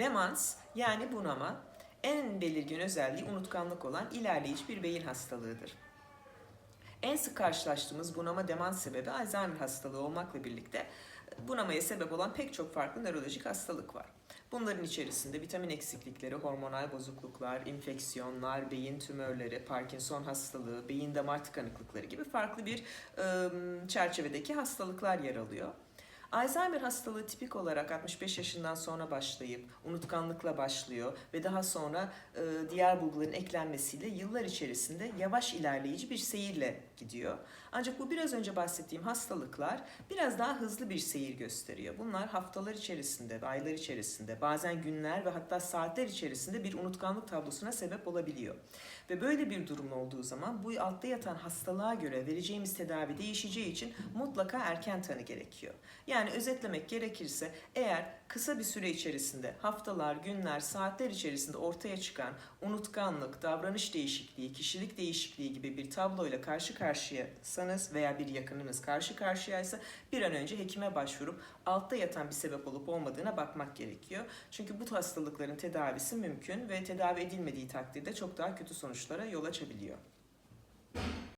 Demans yani bunama en belirgin özelliği unutkanlık olan ilerleyici bir beyin hastalığıdır. En sık karşılaştığımız bunama demans sebebi Alzheimer hastalığı olmakla birlikte bunamaya sebep olan pek çok farklı nörolojik hastalık var. Bunların içerisinde vitamin eksiklikleri, hormonal bozukluklar, infeksiyonlar, beyin tümörleri, Parkinson hastalığı, beyin damar tıkanıklıkları gibi farklı bir ıı, çerçevedeki hastalıklar yer alıyor. Alzheimer hastalığı tipik olarak 65 yaşından sonra başlayıp unutkanlıkla başlıyor ve daha sonra e, diğer bulguların eklenmesiyle yıllar içerisinde yavaş ilerleyici bir seyirle gidiyor. Ancak bu biraz önce bahsettiğim hastalıklar biraz daha hızlı bir seyir gösteriyor. Bunlar haftalar içerisinde, aylar içerisinde, bazen günler ve hatta saatler içerisinde bir unutkanlık tablosuna sebep olabiliyor. Ve böyle bir durum olduğu zaman bu altta yatan hastalığa göre vereceğimiz tedavi değişeceği için mutlaka erken tanı gerekiyor. Yani özetlemek gerekirse eğer kısa bir süre içerisinde haftalar, günler, saatler içerisinde ortaya çıkan unutkanlık, davranış değişikliği, kişilik değişikliği gibi bir tabloyla karşı karşıyasanız veya bir yakınınız karşı karşıyaysa bir an önce hekime başvurup altta yatan bir sebep olup olmadığına bakmak gerekiyor. Çünkü bu hastalıkların tedavisi mümkün ve tedavi edilmediği takdirde çok daha kötü sonuçlara yol açabiliyor.